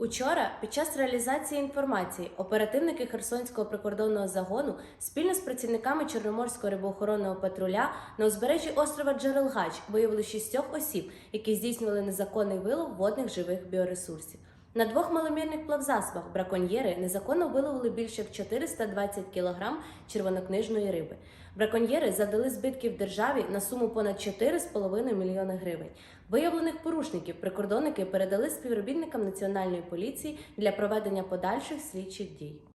Учора, під час реалізації інформації, оперативники Херсонського прикордонного загону спільно з працівниками Чорноморського рибоохоронного патруля на узбережжі острова Джерелгач виявили шістьох осіб, які здійснювали незаконний вилов водних живих біоресурсів. На двох маломірних плавзасобах браконьєри незаконно виловили більше як 420 кг червонокнижної риби. Браконьєри задали збитків державі на суму понад 4,5 мільйони гривень. Виявлених порушників прикордонники передали співробітникам національної поліції для проведення подальших слідчих дій.